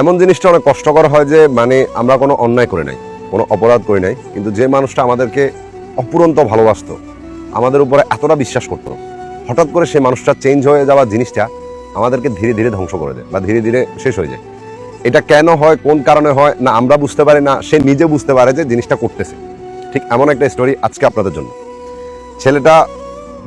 এমন জিনিসটা অনেক কষ্টকর হয় যে মানে আমরা কোনো অন্যায় করে নাই, কোনো অপরাধ করে নাই। কিন্তু যে মানুষটা আমাদেরকে অপুরন্ত ভালোবাসতো, আমাদের উপরে এতটা বিশ্বাস করতো, হঠাৎ করে সেই মানুষটা চেঞ্জ হয়ে যাওয়া জিনিসটা আমাদেরকে ধীরে ধীরে ধ্বংস করে দেয় বা ধীরে ধীরে শেষ হয়ে যায়। এটা কেন হয়, কোন কারণে হয়, না আমরা বুঝতে পারি না, সে নিজে বুঝতে পারে যে জিনিসটা করতেছে। ঠিক এমন একটা স্টোরি আজকে আপনাদের জন্য। ছেলেটা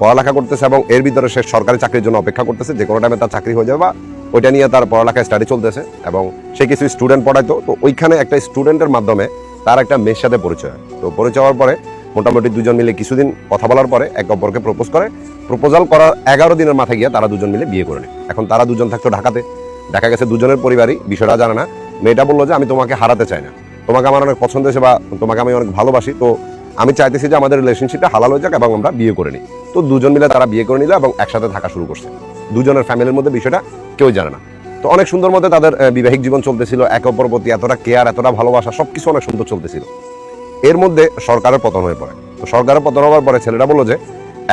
পড়ালেখা করতেছে এবং এর ভিতরে সে সরকারি চাকরির জন্য অপেক্ষা করতেছে, যে কোনো টাইমে তার চাকরি হয়ে যাবে বা ওইটা নিয়ে তার পড়ালেখা স্টাডি চলতেছে এবং সে কিছু স্টুডেন্ট পড়াইতো তো ওইখানে একটা স্টুডেন্টের মাধ্যমে তার একটা মেয়ের সাথে পরিচয় তো পরিচয় হওয়ার পরে মোটামুটি দুজন মিলে কিছুদিন কথা বলার পরে এক অপরকে প্রপোজ করে। প্রপোজাল করার এগারো দিনের মাথায় গিয়ে তারা দুজন মিলে বিয়ে করে নেয়। এখন তারা দুজন থাকতো ঢাকাতে। দেখা গেছে দুজনের পরিবারই, বিষয়টা জানে না। মেয়েটা বলল যে, আমি তোমাকে হারাতে চাই না। তোমাকে আমার অনেক পছন্দ হয়েছে বা তোমাকে আমি অনেক ভালোবাসি। তো আমি চাইতেছি যে আমাদের রিলেশনশিপটা হালাল হয়ে যাক এবং আমরা বিয়ে করে নিই। তো দুজন মিলে তারা বিয়ে করে নিল এবং একসাথে থাকা শুরু করছে। দুজনের ফ্যামিলির মধ্যে বিষয়টা কেউ জানে না। তো অনেক সুন্দর মধ্যে তাদের বৈবাহিক জীবন চলতেছিল একে অপর প্রতি এতটা কেয়ার এতটা ভালোবাসা, সবকিছু অনেক সুন্দর চলতেছিল। এর মধ্যে সরকারের পতন হয়ে পড়ে। তো সরকারের পতন হওয়ার পরে ছেলেটা বলল যে,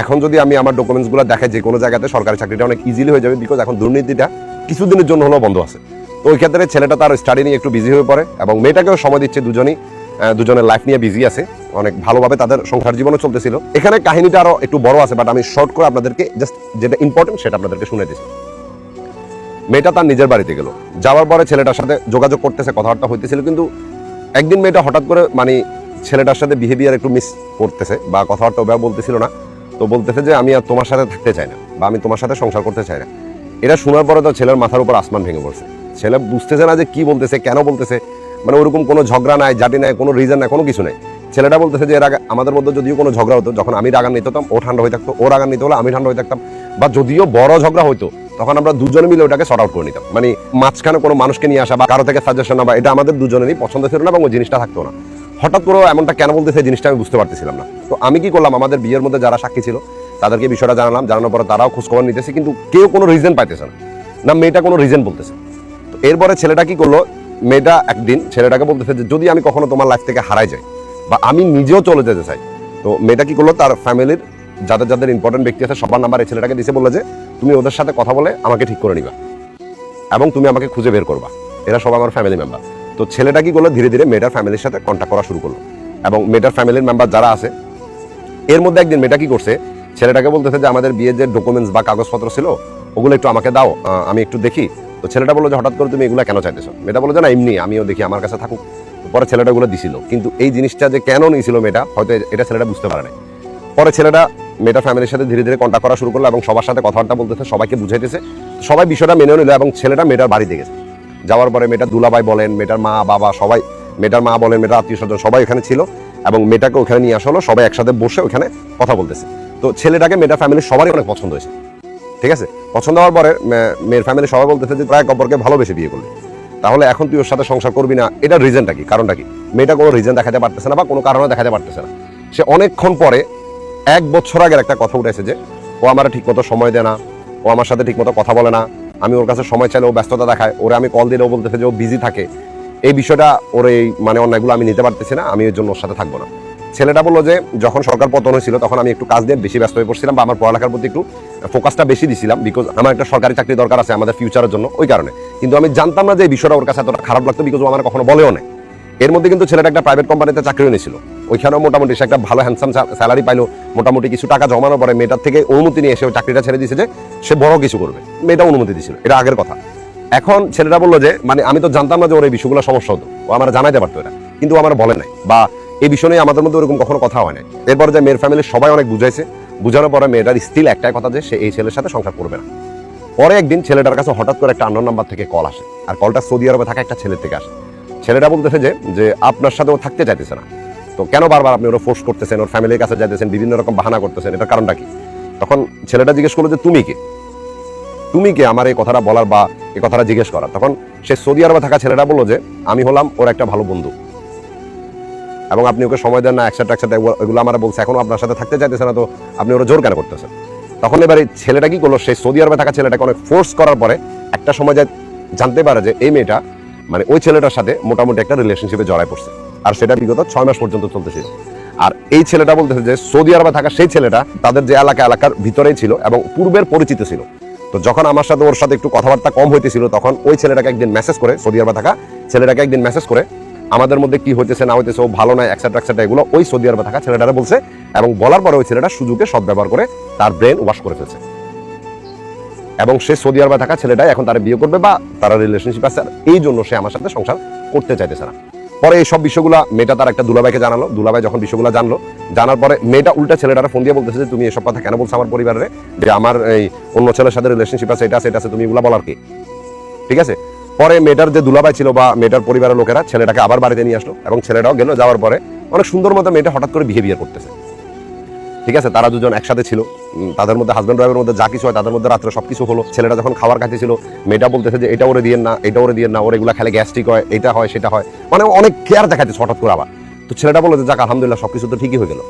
এখন যদি আমি আমার ডকুমেন্টসগুলো দেখাই যে কোনো জায়গাতে, সরকারি চাকরিটা অনেক ইজিলি হয়ে যাবে বিকজ এখন দুর্নীতিটা কিছুদিনের জন্য হলেও বন্ধ আছে। তো ওই ক্ষেত্রে ছেলেটা তার স্টাডি নিয়ে একটু বিজি হয়ে পড়ে এবং মেয়েটাকেও সময় দিচ্ছে দুজনই। দুজনের লাইফ নিয়ে বিজি আছে। অনেক ভালোভাবে তাদের সংসার জীবনও চলতেছিল। এখানে কাহিনীটা আরও একটু বড় আছে বাট আমি শর্ট করে আপনাদেরকে জাস্ট যেটা ইম্পর্টেন্ট সেটা আপনাদেরকে শুনে দিচ্ছি। মেয়েটা তার নিজের বাড়িতে গেল। যাওয়ার পরে ছেলেটার সাথে যোগাযোগ করতেছে, কথাবার্তা হইতেছিল, কিন্তু একদিন মেয়েটা হঠাৎ করে মানে ছেলেটার সাথে বিহেভিয়ার একটু মিস করতেছে বা কথাবার্তা ওভাবে বলতেছিল না। তো বলতেছে যে, আমি আর তোমার সাথে থাকতে চাই না বা আমি তোমার সাথে সংসার করতে চাই না। এটা শোনার পরে তো ছেলের মাথার উপর আসমান ভেঙে পড়ছে। ছেলে বুঝতেছে না যে কি বলতেছে, কেন বলতেছে। মানে ওরকম কোনো ঝগড়া নাই জাটি নাই, কোনো রিজন নাই, কোনো কিছু নাই। ছেলেটা বলতেছে যে এর আগে আমাদের মধ্যে যদিও কোনো ঝগড়া হতো, যখন আমি রাগান্বিত হতাম, ও ঠান্ডা হয়ে থাকতো, ও রাগান্বিত হলে আমি ঠান্ডা হয়ে থাকতাম। বা যদিও বড় ঝগড়া হতো তখন আমরা দুজনে মিলে ওটাকে শর্ট আউট করে নিতাম। মানে মাঝখানে কোনো মানুষকে নিয়ে আসা বা কারও থেকে সাজেশন বা এটা আমাদের দুজনেরই পছন্দ ছিল না এবং ওই জিনিসটা থাকতো না। হঠাৎ করে এমনটা কেন বলতেছে জিনিসটা আমি বুঝতে পারতেছিলাম না। তো আমি কি করলাম, আমাদের বিয়ের মধ্যে যারা সাক্ষী ছিল, তাদেরকে বিষয়টা জানালাম। জানানোর পরে তারাও খোঁজখবর নিতেছে, কিন্তু কেউ কোনো রিজন পাইতেছে না। না, মেয়েটা কোনো রিজন বলতেছে। তো এরপরে ছেলেটা কি করল মেয়েটা একদিন ছেলেটাকে বলতেছে যে, যদি আমি কখনো তোমার লাইফ থেকে হারাই যাই বা আমি নিজেও চলে যেতে চাই, তো মেয়েটা কি করল? তার ফ্যামিলির যাদের যাদের ইম্পর্টেন্ট ব্যক্তি আছে, সবার নাম্বার এই ছেলেটাকে দিছে, বলল যে, তুমি ওদের সাথে কথা বলে আমাকে ঠিক করে নিবা এবং তুমি আমাকে খুঁজে বের করবা। এরা সব আমার ফ্যামিলি মেম্বার তো ছেলেটা কি করল? ধীরে ধীরে মেয়েটার ফ্যামিলির সাথে কন্ট্যাক্ট করা শুরু করল এবং মেয়েটার ফ্যামিলির মেম্বার যারা আছে, এর মধ্যে একদিন মেয়েটা কি করছে? ছেলেটাকে বলতেছে যে, আমাদের বিয়ের যে ডকুমেন্টস বা কাগজপত্র ছিল, ওগুলো একটু আমাকে দাও। আমি একটু দেখি। তো ছেলেটা বলল যে, হঠাৎ করে তুমি এগুলো কেন চাইতেছো? মেয়েটা বলল, যে না, এমনি, আমিও দেখি, আমার কাছে থাকুক। পরে ছেলেটা গুলো দিছিল। কিন্তু এই জিনিসটা যে কেন নিয়েছিল মেয়েটা, হয়তো এটা ছেলেটা বুঝতে পারে না পরে ছেলেটা মেয়েটা ফ্যামিলির সাথে ধীরে ধীরে কন্ট্যাক্ট করা শুরু করল এবং সবার সাথে কথাবার্তা বলতেছে, সবাইকে বুঝাইতেছে। সবাই বিষয়টা মেনে নিল এবং ছেলেটা মেয়েটার বাড়িতে গেছে। যাওয়ার পরে মেয়েটার দুলাভাই বলেন, মেয়েটার মা, বাবা, সবাই, মেয়েটার মা বলেন, মেয়েটার আত্মীয় স্বজন সবাই এখানে ছিল এবং মেয়েটাকে ওখানে নিয়ে আসা সবাই একসাথে বসে ওখানে কথা বলতেছে। তো ছেলেটাকে মেয়েটার ফ্যামিলির সবারই অনেক পছন্দ হয়েছে। ঠিক আছে? পছন্দ হওয়ার পরে মেয়ের ফ্যামিলি সবাই বলতেছে যে প্রায় অপরকে ভালোবেসে বিয়ে করলি। তাহলে এখন তুই ওর সাথে সংসার করবি না, এটার রিজনটা কি? কারণটা কি? মেয়েটা কোনো রিজন দেখাতে পারতেছে না বা কোনো কারণে দেখাতে পারতেছে না। সে অনেকক্ষণ পরে এক বছর আগের একটা কথা উঠেছে যে, ও আমার ঠিকমতো সময় দেয় না, ও আমার সাথে ঠিকমতো কথা বলে না, আমি ওর কাছে সময় চাইলে ও ব্যস্ততা দেখায়, ওরে আমি কল দিলে ও বলতেছে যে ও বিজি থাকে। এই বিষয়টা ওর এই মানে অন্যায়গুলো আমি নিতে পারতেছি না, আমি এর জন্য ওর সাথে থাকব না। ছেলেটা বলল যে, যখন সরকার পতন হয়েছিল, তখন আমি একটু কাজ দিয়ে বেশি ব্যস্ত হয়ে পড়ছিলাম বা আমার পড়ালেখার প্রতি একটু ফোকাসটা বেশি দিছিলাম বিকজ আমার একটা সরকারি চাকরি দরকার আছে আমাদের ফিউচারের জন্য, ওই কারণে। কিন্তু আমি জানতাম না যে এই বিষয়টা ওর কাছে এতটা খারাপ লাগতো বিকজ আমার কখনো বলেও না এর মধ্যে কিন্তু ছেলেটা একটা প্রাইভেট কোম্পানিতে চাকরিও নিয়েছিল। ওইখানেও মোটামুটি সে একটা ভালো হ্যান্ডসাম স্যালারি পাইলো, মোটামুটি কিছু টাকা জমানোর পরে মেয়েটার থেকে অনুমতি নিয়ে এসে ওই চাকরিটা ছেড়ে দিয়েছে যে, সে বড় কিছু করবে। মেয়েটা অনুমতি দিয়েছিল, এটা আগের কথা। এখন ছেলেটা বলল যে মানে আমি তো জানতাম না যে ওর এই বিষয়গুলো সমস্যা হতো। ও আমার জানাইতে পারতো এটা, কিন্তু আমার বলে নাই বা এই বিষয় নিয়ে আমাদের মধ্যে ওরকম কখনো কথা হয় নাই। এরপর যে মেয়ের ফ্যামিলির সবাই অনেক বুঝাইছে, বুঝানোর পরে মেয়েটার স্টিল একটাই কথা যে সে এই ছেলের সাথে সংসার করবে না। পরে একদিন ছেলেটার কাছে হঠাৎ করে একটা আন্ডর নাম্বার থেকে কল আসে, আর কলটা সৌদি আরবে থাকা একটা ছেলের থেকে আসে। ছেলেটা বলতেছে যে যে আপনার সাথে ও থাকতে চাইতেছে না। তো কেন বারবার আপনি ওরা ফোর্স করতেছেন, ওর ফ্যামিলির কাছে যাইতেছেন, বিভিন্ন রকম বাহানা করতেছেন, এটার কারণটা কি? তখন ছেলেটা জিজ্ঞেস করল যে, তুমি কে? তুমি কে আমার এই কথাটা বলার বা এই কথাটা জিজ্ঞেস করার? তখন সে সৌদি আরবে থাকা ছেলেটা বলল যে, আমি হলাম ওর একটা ভালো বন্ধু। এবং আপনি ওকে সময় দেন না, একসাথে একসাথে এগুলো আমার বলছে, এখনও আপনার সাথে থাকতে চাইতেছে না তো আপনি ওরা জোর কেন করতেছেন? তখন এবার এই ছেলেটা কি করল, সেই সৌদি আরবে থাকা ছেলেটাকে অনেক ফোর্স করার পরে একটা সময় যায় জানতে পারে যে এই মেয়েটা মানে ওই ছেলেটার সাথে মোটামুটি একটা রিলেশনশিপে জড়ায় পড়ছে। আর সেটা বিগত ছয় মাস পর্যন্ত চলতেছিল আর এই ছেলেটা বলতেছে যে সৌদি আরবে থাকা সেই ছেলেটা তাদের যে এলাকা, এলাকার ভিতরেই ছিল এবং পূর্বের পরিচিত ছিল। তো যখন আমার সাথে ওর সাথে একটু কথাবার্তা কম হইতেছিল, তখন ওই ছেলেটাকে একদিন মেসেজ করে, সৌদি আরবে থাকা ছেলেটাকে একদিন মেসেজ করে আমাদের মধ্যে কি হইতেছে, না হইতেছে, ও ভালো নয় একসাথে একসাথে এগুলো ওই সৌদি আরবে থাকা ছেলেটারে বলছে এবং বলার পরে ওই ছেলেটা সুযোগে সদ্ব্যবহার করে তার ব্রেন ওয়াশ করে ফেলছে। এবং সে সৌদি আরবে থাকা ছেলেটাই এখন তারা বিয়ে করবে বা তারা রিলেশনশিপ আছে এই জন্য সে আমার সাথে সংসার করতে চাইতেছে না। পরে এই সব বিষয়গুলো মেয়েটা তার একটা দুলাভাইকে জানালো, দুলাভাই যখন বিষয়গুলো জানলো, জানার পরে মেয়েটা উল্টা ছেলেটারে ফোন দিয়ে বলতেছে যে, তুমি এসব কথা কেন বলছো আমার পরিবারে? যে আমার এই অন্য ছেলের সাথে রিলেশনশিপ আছে, এটা আছে এটা আছে, তুমি এগুলো বলার কি? ঠিক আছে? পরে মেয়েটার যে দুলাভাই ছিল বা মেয়েটার পরিবারের লোকেরা ছেলেটাকে আবার বাড়িতে নিয়ে আসলো এবং ছেলেটাও গেল, যাওয়ার পরে অনেক সুন্দর মতো মেয়েটা হঠাৎ করে বিহেভিয়ার করতেছে। ঠিক আছে? তারা দুজন একসাথে ছিল। তাদের মধ্যে হাজব্যান্ড ওয়াইফের মধ্যে যা কিছু হয়, তাদের মধ্যে রাত্রে সবকিছু হলো। ছেলেটা যখন খাবার খাইতেছিল মেয়েটা বলতেছে যে, এটা ওরে দিয়ে না, এটা ওরে দিয়ে না, ওর এগুলা খেলে গ্যাস্ট্রিক হয়, এটা হয়, সেটা হয়। মানে অনেক কেয়ার দেখাইতেছে হঠাৎ করে আবার। তো ছেলেটা বলল যে, যাক, আলহামদুলিল্লাহ সব কিছু তো ঠিকই হয়ে গেল।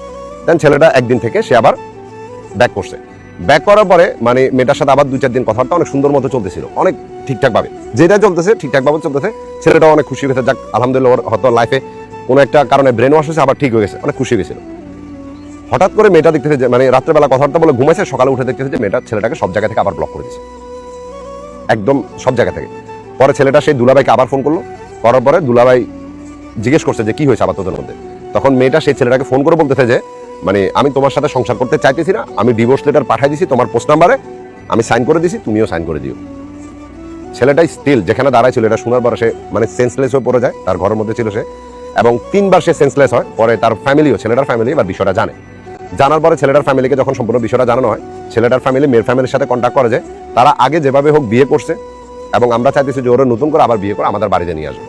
দেন ছেলেটা একদিন থেকে সে আবার ব্যাক করছে। ব্যাক করার পরে মানে মেয়েটার সাথে আবার দুই চার দিন কথাবার্তা অনেক সুন্দর মতো চলতেছিল। অনেক ঠিকঠাক ভাবে যেটা চলতেছে ঠিকঠাক ভাবে চলতেছে ছেলেটা অনেক খুশি হয়েছে। যাক, আলহামদুলিল্লাহ, ওর হয়তো লাইফে কোনো একটা কারণে ব্রেন ওয়াশ হয়েছে, আবার ঠিক হয়ে গেছে, অনেক খুশি হয়েছিল। হঠাৎ করে মেয়েটা দেখতেছে যে মানে রাত্রেবেলা কথাবার্তা বলে ঘুমাইছে, সকালে উঠে দেখতেছে যে, মেয়েটা, ছেলেটাকে সব জায়গা থেকে আবার ব্লক করে দিচ্ছে একদম সব জায়গা থেকে। পরে ছেলেটা সেই দুলাভাইকে আবার ফোন করল। করার পরে দুলাভাই জিজ্ঞেস করছে যে, কি হয়েছে আবার তোদের মধ্যে? তখন মেয়েটা সেই ছেলেটাকে ফোন করে বলতেছে যে মানে আমি তোমার সাথে সংসার করতে চাইতেছি না, আমি ডিভোর্স লেটার পাঠিয়ে দিছি, তোমার পোস্ট নাম্বারে আমি সাইন করে দিছি, তুমিও সাইন করে দিও। ছেলেটাই স্টিল যেখানে দাঁড়ায় ছিল, এটা শোনার পরে সে মানে সেন্সলেস হয়ে পড়ে যায়, তার ঘরের মধ্যে ছিল সে। এবং তিনবার সে সেন্সলেস হয়, পরে তার ফ্যামিলিও ছেলেটার ফ্যামিলি এবার বিষয়টা জানে। জানার পরে ছেলেটার ফ্যামিলিকে যখন সম্পূর্ণ বিষয়টা জানানো হয়, ছেলেটার ফ্যামিলি মেয়ের ফ্যামিলির সাথে কন্ট্যাক্ট করে যে, তারা আগে যেভাবে হোক বিয়ে করছে, এবং আমরা চাইতেছি যে ওরা নতুন করে আবার বিয়ে করে আমাদের বাড়িতে নিয়ে আসবে।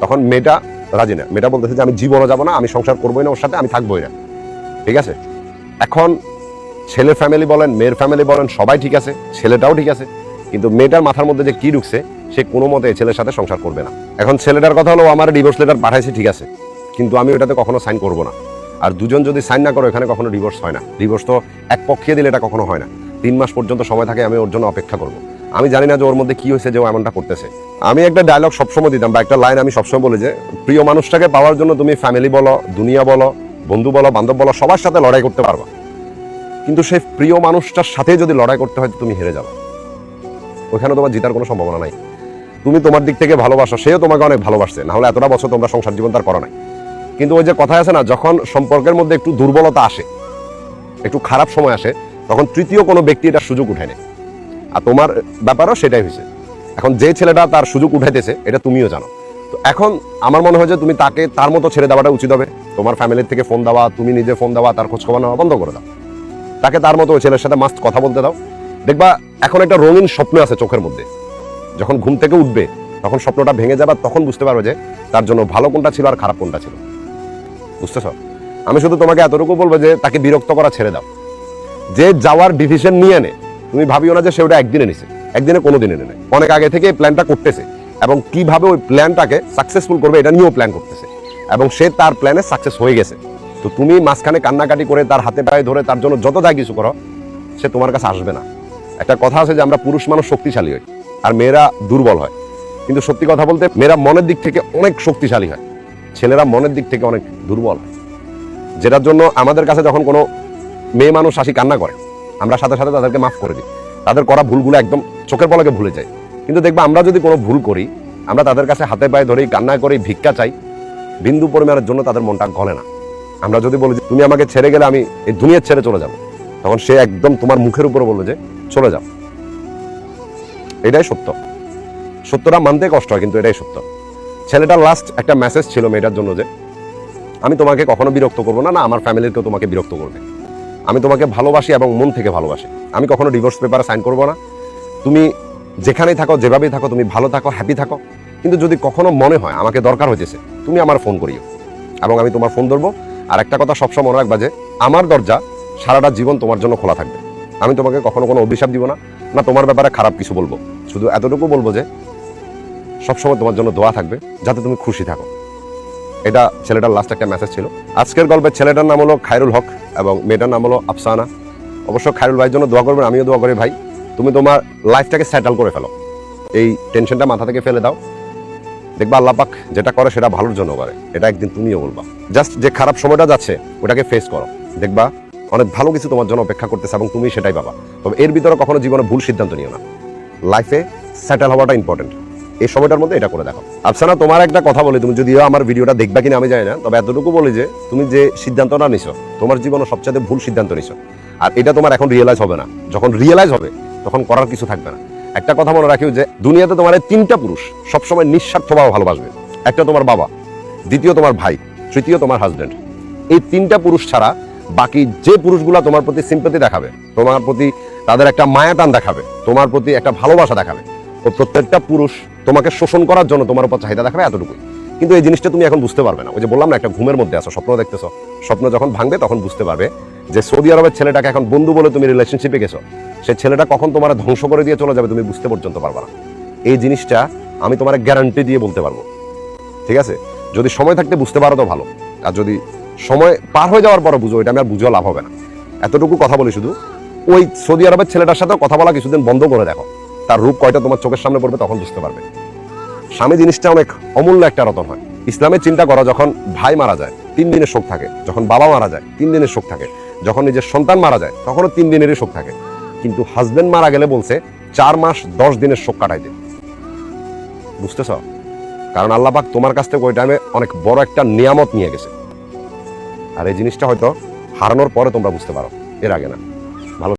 তখন মেয়েটা রাজি না। মেয়েটা বলতেছে যে, আমি জীবনও যাব না, আমি সংসার করবোই না ওর সাথে, আমি থাকবোই না। ঠিক আছে? এখন ছেলের ফ্যামিলি বলেন মেয়ের ফ্যামিলি বলেন, সবাই ঠিক আছে, ছেলেটাও ঠিক আছে। কিন্তু মেয়েটার মাথার মধ্যে যে কি ঢুকছে, সে কোনো মতে ছেলের সাথে সংসার করবে না। এখন ছেলেটার কথা হলো, আমার ডিভোর্স লেটার পাঠাইছে, ঠিক আছে। কিন্তু আমি ওটাতে কখনো সাইন করব না। আর দুজন যদি সাইন না করো, এখানে কখনো ডিভোর্স হয় না। ডিভোর্স তো এক পক্ষে দিলে এটা কখনো হয় না। তিন মাস পর্যন্ত সময় থাকে, আমি ওর জন্য অপেক্ষা করব। আমি জানি না যে ওর মধ্যে কি হয়েছে, যে ও এমনটা করতেছে। আমি একটা ডায়লগ সবসময় দিতাম, বা একটা লাইন আমি সবসময় বলি যে, প্রিয় মানুষটাকে পাওয়ার জন্য তুমি ফ্যামিলি বলো, দুনিয়া বলো, বন্ধু বলো, বান্ধব বলো, সবার সাথে লড়াই করতে পারবা। কিন্তু সেই প্রিয় মানুষটার সাথে যদি লড়াই করতে হয় তুমি হেরে যাবে। ওখানে তোমার জিতার কোনো সম্ভাবনা নাই। তুমি তোমার দিক থেকে ভালোবাসো, সেও তোমাকে অনেক ভালোবাসছে। না হলে এতটা বছর তোমরা সংসার জীবন তার করো নাই। কিন্তু ওই যে কথা আছে না, যখন সম্পর্কের মধ্যে একটু দুর্বলতা আসে, একটু খারাপ সময় আসে, তখন তৃতীয় কোনো ব্যক্তি এটার সুযোগ উঠায় নেয় আর তোমার ব্যাপারও সেটাই হয়েছে। এখন যে ছেলেটা তার সুযোগ উঠাইতেছে, এটা তুমিও জানো। তো এখন আমার মনে হয় যে তুমি তাকে তার মতো ছেড়ে দেওয়াটা উচিত হবে। তোমার ফ্যামিলির থেকে ফোন দেওয়া, তুমি নিজে ফোন দেওয়া, তার খোঁজ খবর নেওয়া বন্ধ করে দাও। তাকে তার মতো ওই ছেলের সাথে মাস্ট কথা বলতে দাও। দেখবা, এখন একটা রঙিন স্বপ্ন আছে চোখের মধ্যে। যখন ঘুম থেকে উঠবে, তখন স্বপ্নটা ভেঙে যাবে, তখন বুঝতে পারবে যে তার জন্য ভালো কোনটা ছিল আর খারাপ কোনটা ছিল। বুঝতেছ? আমি শুধু তোমাকে এতটুকু বলব যে তাকে বিরক্ত করা ছেড়ে দাও। যে যাওয়ার ডিসিশন নিয়ে নে, তুমি ভাবিও না যে সে ওটা একদিনে নিছে। একদিনে কোনো দিনে নেয় অনেক আগে থেকে প্ল্যানটা করতেছে এবং কীভাবে ওই প্ল্যানটাকে সাকসেসফুল করবে এটা নিয়েও প্ল্যান করতেছে। এবং সে তার প্ল্যানে সাকসেস হয়ে গেছে। তো তুমি মাঝখানে কান্নাকাটি করে তার হাতে পায়ে ধরে তার জন্য যত যা কিছু করো, সে তোমার কাছে আসবে না। একটা কথা আছে যে আমরা পুরুষ মানুষ শক্তিশালী হই, আর মেয়েরা দুর্বল হয়। কিন্তু সত্যি কথা বলতে, মেয়েরা মনের দিক থেকে অনেক শক্তিশালী হয়। ছেলেরা মনের দিক থেকে অনেক দুর্বল হয়। যেটার জন্য আমাদের কাছে যখন কোনো মেয়ে মানুষ আসি কান্না করে, আমরা সাথে সাথে তাদেরকে মাফ করে দিই। তাদের করা ভুলগুলো একদম চোখের পলকে ভুলে যায়। কিন্তু দেখবা, আমরা যদি কোনো ভুল করি, আমরা তাদের কাছে হাতে পায়ে ধরেই কান্না করি, ভিক্ষা চাই, বিন্দু পরিমাণের জন্য তাদের মনটা গলে না। আমরা যদি বলি তুমি আমাকে ছেড়ে গেলে আমি এই দুনিয়ার ছেড়ে চলে যাব। তখন সে একদম তোমার মুখের উপরে বলল যে, চলে যাও। এটাই সত্য। সত্যটা মানতে কষ্ট হয়, কিন্তু এটাই সত্য। ছেলেটার লাস্ট একটা মেসেজ ছিল মেয়েটার জন্য যে, আমি তোমাকে কখনো বিরক্ত করব না না, আমার ফ্যামিলির কেউ তোমাকে বিরক্ত করবে। আমি তোমাকে ভালোবাসি এবং মন থেকে ভালোবাসি। আমি কখনো ডিভোর্স পেপারে সাইন করব না। তুমি যেখানেই থাকো, যেভাবেই থাকো, তুমি ভালো থাকো হ্যাপি থাকো। কিন্তু যদি কখনো মনে হয়, আমাকে দরকার হয়েছে, তুমি আমার ফোন করিও। এবং আমি তোমার ফোন ধরবো। আর একটা কথা সবসময় মনে রাখবা যে, আমার দরজা সারাটা জীবন তোমার জন্য খোলা থাকবে। আমি তোমাকে কখনো কোনো অভিশাপ দিব না না তোমার ব্যাপারে খারাপ কিছু বলব। শুধু এতটুকু বলব যে, সবসময় তোমার জন্য দোয়া থাকবে, যাতে তুমি খুশি থাকো। এটা ছেলেটার লাস্ট একটা মেসেজ ছিল। আজকের গল্পের ছেলেটার নাম হলো খায়রুল হক এবং মেয়েটার নাম হলো আফসানা। অবশ্য খায়রুল ভাইয়ের জন্য দোয়া করবেন, আমিও দোয়া করি ভাই। তুমি তোমার লাইফটাকে সেটেল করে ফেলো। এই টেনশনটা মাথা থেকে ফেলে দাও। দেখবা আল্লাহ পাক যেটা করে সেটা ভালোর জন্য করে। এটা একদিন তুমিও বলবা। জাস্ট যে খারাপ সময়টা যাচ্ছে, ওটাকে ফেস করো। দেখবা অনেক ভালো কিছু তোমার জন্য অপেক্ষা করতেছে এবং তুমি সেটাই পাবা। তবে এর ভিতরে কখনো জীবনে ভুল সিদ্ধান্ত নিও না। লাইফে সেটেল হওয়াটা ইম্পর্টেন্ট এই সময়টার মধ্যে এটা করে দেখো। আফসানা, তোমার একটা কথা বলি। তুমি যদিও আমার ভিডিওটা দেখবা কিনা আমি জানি না, তবে এতটুকু বলি যে, তুমি যে সিদ্ধান্তটা নিছো, তোমার জীবনে সবচেয়ে ভুল সিদ্ধান্ত নিছো। আর এটা তোমার এখন রিয়েলাইজ হবে না। যখন রিয়েলাইজ হবে, তখন করার কিছু থাকবে না। একটা কথা মনে রাখিও যে, দুনিয়াতে তোমার এই তিনটা পুরুষ সবসময় নিঃস্বার্থভাবে ভালোবাসবে। একটা তোমার বাবা, দ্বিতীয় তোমার ভাই, তৃতীয় তোমার হাজবেন্ড এই তিনটা পুরুষ ছাড়া বাকি যে পুরুষগুলা তোমার প্রতি সিম্পতি দেখাবে, তোমার প্রতি তাদের একটা মায়াটান দেখাবে, তোমার প্রতি একটা ভালোবাসা দেখাবে, ও প্রত্যেকটা পুরুষ তোমাকে শোষণ করার জন্য তোমার উপর চাহিদা দেখাবে এতটুকুই। কিন্তু এই জিনিসটা তুমি এখন বুঝতে পারবে না। ওই যে বললাম না, একটা ঘুমের মধ্যে আছো, স্বপ্ন দেখতেছো। স্বপ্ন যখন ভাঙবে, তখন বুঝতে পারবে যে সৌদি আরবের ছেলেটাকে এখন বন্ধু বলে তুমি রিলেশনশিপে গেছো। সে ছেলেটা কখন তোমার ধ্বংস করে দিয়ে চলে যাবে তুমি বুঝতে পর্যন্ত পারবে না। এই জিনিসটা আমি তোমার গ্যারান্টি দিয়ে বলতে পারব। ঠিক আছে? যদি সময় থাকতে বুঝতে পারো তো ভালো। আর যদি সময় পার হয়ে যাওয়ার পরে বুঝো, এটা আমি আর বুঝেও লাভ হবে না। এতটুকু কথা বলি শুধু, ওই সৌদি আরবের ছেলেটার সাথে কথা বলা কিছুদিন বন্ধ করে দেখো। তার রূপ কয়টা তোমার চোখের সামনে পড়বে তখন বুঝতে পারবে। স্বামী জিনিসটা অনেক অমূল্য একটা রতন হয়। ইসলামের চিন্তা করো, যখন ভাই মারা যায়, তিন দিনের শোক থাকে। যখন বাবা মারা যায়, তিন দিনের শোক থাকে। যখন নিজের সন্তান মারা যায়, তখনও তিন দিনেরই শোক থাকে। কিন্তু হাজবেন্ড মারা গেলে বলছে, চার মাস দশ দিনের শোক কাটাইতে বুঝতেছ? কারণ আল্লাহ পাক তোমার কাছ থেকে ওই টাইমে অনেক বড় একটা নিয়ামত নিয়ে গেছে। আর এই জিনিসটা হয়তো হারানোর পরে তোমরা বুঝতে পারো। এর আগে না।